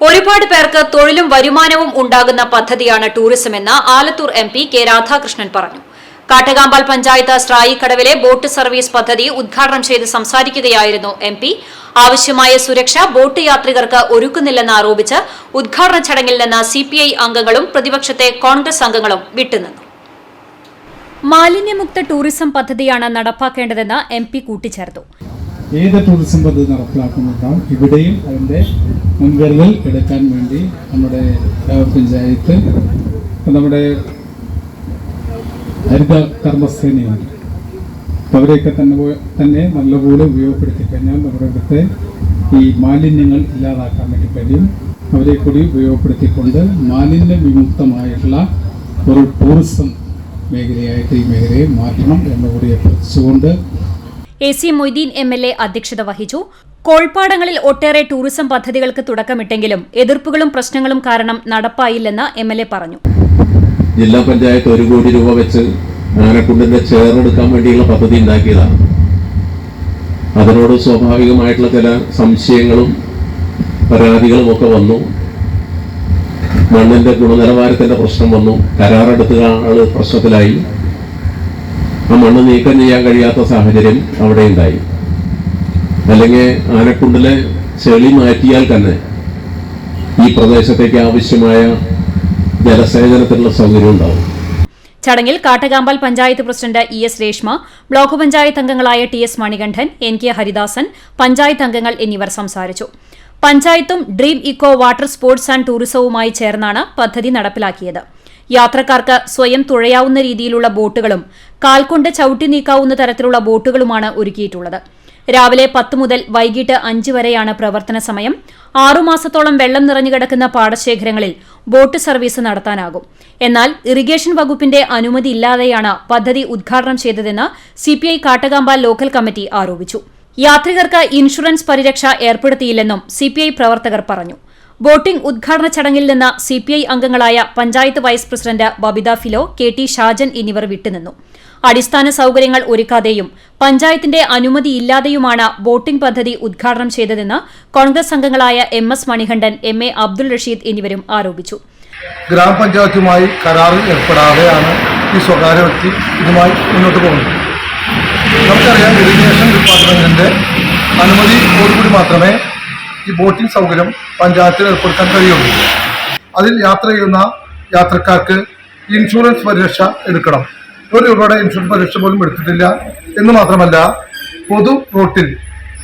ഒരുപാട് പേർക്ക് തൊഴിലും വരുമാനവും ഉണ്ടാകുന്ന പദ്ധതിയാണ് ടൂറിസം എന്ന് Alathur M P K Radhakrishnan പറഞ്ഞു. കാട്ടകാമ്പാൽ പഞ്ചായത്ത് സ്രായിക്കടവിലെ ബോട്ട് സർവീസ് പദ്ധതി ഉദ്ഘാടനം ചെയ്ത് സംസാരിക്കുകയായിരുന്നു എം പി. ആവശ്യമായ സുരക്ഷ ബോട്ട് യാത്രികർക്ക് ഒരുക്കുന്നില്ലെന്ന് ആരോപിച്ച് ഉദ്ഘാടന ചടങ്ങിൽ നിന്ന് സിപിഐ അംഗങ്ങളും പ്രതിപക്ഷത്തെ കോൺഗ്രസ് അംഗങ്ങളും വിട്ടുനിന്നു. മാലിന്യമുക്ത ടൂറിസം പദ്ധതിയാണ് നടപ്പാക്കേണ്ടതെന്ന് എം പി കൂട്ടിച്ചേർത്തു. ഏത് ടൂറിസം പദ്ധതി നടപ്പിലാക്കുന്നുണ്ടാവും ഇവിടെയും അതിന്റെ മുൻകരുതൽ എടുക്കാൻ വേണ്ടി നമ്മുടെ ഗ്രാമപഞ്ചായത്ത് നമ്മുടെ ഹരിത കർമ്മസേനയാണ് അപ്പോൾ അവരെയൊക്കെ തന്നെ തന്നെ നല്ലപോലെ ഉപയോഗപ്പെടുത്തി കഴിഞ്ഞാൽ നമ്മുടെ ഇവിടുത്തെ ഈ മാലിന്യങ്ങൾ ഇല്ലാതാക്കാൻ വേണ്ടി കഴിയും. അവരെ കൂടി ഉപയോഗപ്പെടുത്തിക്കൊണ്ട് മാലിന്യ വിമുക്തമായിട്ടുള്ള ഒരു ടൂറിസം മേഖലയായിട്ട് ഈ മേഖലയെ മാറ്റണം എന്നുകൂടി അഭ്യർത്ഥിച്ചുകൊണ്ട് A C Moideen M L A അധ്യക്ഷത വഹിച്ചു. കോൾപ്പാടങ്ങളിൽ ഒട്ടേറെ ടൂറിസം പദ്ധതികൾക്ക് തുടക്കമിട്ടെങ്കിലും എതിർപ്പുകളും പ്രശ്നങ്ങളും കാരണം നടപ്പായില്ലെന്ന് എം എൽ എ പറഞ്ഞു. ജില്ലാ പഞ്ചായത്ത് ഒരു കോടി രൂപ വെച്ച് ആനക്കുണ്ടിന്റെ ചേർന്നെടുക്കാൻ വേണ്ടിയുള്ള പദ്ധതി ഉണ്ടാക്കിയതാണ്. അതിനോട് സ്വാഭാവികമായിട്ടുള്ള ചില സംശയങ്ങളും പരാതികളും ഒക്കെ വന്നു. മണ്ണിന്റെ ഗുണനിലവാരത്തിന്റെ പ്രശ്നം വന്നു. കരാറെടുത്ത ആൾ പ്രശ്നത്തിലായി. ആ മണ്ണ് നീക്കം ചെയ്യാൻ കഴിയാത്ത സാഹചര്യം അവിടെ ഉണ്ടായി. അല്ലെങ്കിൽ ആനക്കുണ്ടിലെ ചെളി മാറ്റിയാൽ തന്നെ ഈ പ്രദേശത്തേക്ക് ആവശ്യമായ ജലസേചനത്തിനുള്ള സൗകര്യം ഉണ്ടാവും. ചടങ്ങിൽ Kattakampal panchayat president E S Reshma block panchayat അംഗങ്ങളായ T S Manikandan N K Haridasan panchayat അംഗങ്ങൾ എന്നിവർ സംസാരിച്ചു. പഞ്ചായത്തും dream eco water sports and ടൂറിസവുമായി ചേർന്നാണ് പദ്ധതി നടപ്പിലാക്കിയത്. യാത്രക്കാർക്ക് സ്വയം തുഴയാവുന്ന രീതിയിലുള്ള ബോട്ടുകളും കാൽകൊണ്ട് ചവിട്ടി നീക്കാവുന്ന തരത്തിലുള്ള ബോട്ടുകളുമാണ് ഒരുക്കിയിട്ടുള്ളത്. രാവിലെ പത്ത് മുതൽ വൈകിട്ട് അഞ്ച് വരെയാണ് പ്രവർത്തന സമയം. ആറുമാസത്തോളം വെള്ളം നിറഞ്ഞു കിടക്കുന്ന പാടശേഖരങ്ങളിൽ ബോട്ട് സർവീസ് നടത്താനാകും. എന്നാൽ ഇറിഗേഷൻ വകുപ്പിന്റെ അനുമതി ഇല്ലാതെയാണ് പദ്ധതി ഉദ്ഘാടനം ചെയ്തതെന്ന് സിപിഐ കാട്ടകാമ്പാൽ ലോക്കൽ കമ്മിറ്റി ആരോപിച്ചു. യാത്രികർക്ക് ഇൻഷുറൻസ് പരിരക്ഷ ഏർപ്പെടുത്തിയില്ലെന്നും സിപിഐ പ്രവർത്തകർ പറഞ്ഞു. ബോട്ടിംഗ് ഉദ്ഘാടന ചടങ്ങിൽ നിന്ന് സിപിഐ അംഗങ്ങളായ panchayat vice president Babitha Filo K T Shajan എന്നിവർ വിട്ടുനിന്നു. അടിസ്ഥാന സൌകര്യങ്ങൾ ഒരുക്കാതെയും പഞ്ചായത്തിന്റെ അനുമതിയില്ലാതെയുമാണ് ബോട്ടിംഗ് പദ്ധതി ഉദ്ഘാടനം ചെയ്തതെന്ന് കോൺഗ്രസ് അംഗങ്ങളായ M S Manikandan M A Abdul Rasheed എന്നിവരും ആരോപിച്ചു. ഗ്രാമപഞ്ചായത്തുമായി കരാറിൽ ഏർപ്പെടാതെയാണ് ഈ സ്വകാര്യ വ്യക്തി ഇതുമായി മുന്നോട്ട് പോകുന്നത്. നമുക്കറിയാം ഇറിഗേഷൻ ഡിപ്പാർട്ട്മെന്റിന്റെ അനുമതിയോടുകൂടി മാത്രമേ ഈ ബോട്ടിംഗ് സൗകര്യം പഞ്ചായത്തിൽ ഏർപ്പെടുത്താൻ കഴിയുള്ളൂ. അതിൽ യാത്ര ചെയ്യുന്ന യാത്രക്കാർക്ക് ഇൻഷുറൻസ് പരിരക്ഷ എടുക്കണം. ഒരു രൂപയുടെ ഇൻഷുറൻസ് പരിരക്ഷ പോലും എടുത്തിട്ടില്ല. എന്ന് മാത്രമല്ല പൊതു റൂട്ടിൽ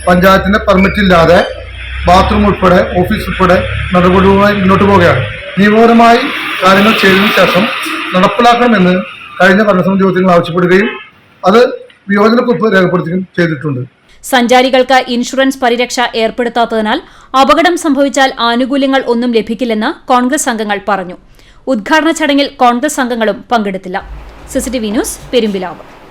പഞ്ചായത്തിന്റെ പെർമിറ്റ് ഇല്ലാതെ ബാത്റൂം ഉൾപ്പെടെ ഓഫീസ് ഉൾപ്പെടെ നടപടികളുമായി മുന്നോട്ട് പോവുകയാണ്. നിയമപരമായി കാര്യങ്ങൾ ചെയ്തതിനു ശേഷം നടപ്പിലാക്കണമെന്ന് കഴിഞ്ഞ ഭരണസമിതി യോഗത്തിൽ ആവശ്യപ്പെടുകയും അത് വിയോജനക്കുറിപ്പ് രേഖപ്പെടുത്തുകയും ചെയ്തിട്ടുണ്ട്. സഞ്ചാരികൾക്ക് ഇൻഷുറൻസ് പരിരക്ഷ ഏർപ്പെടുത്താത്തതിനാൽ അപകടം സംഭവിച്ചാൽ ആനുകൂല്യങ്ങൾ ഒന്നും ലഭിക്കില്ലെന്ന് കോൺഗ്രസ് അംഗങ്ങൾ പറഞ്ഞു. ഉദ്ഘാടന ചടങ്ങിൽ കോൺഗ്രസ് അംഗങ്ങളും പങ്കെടുത്തില്ല. CCTV news Perumpilavu.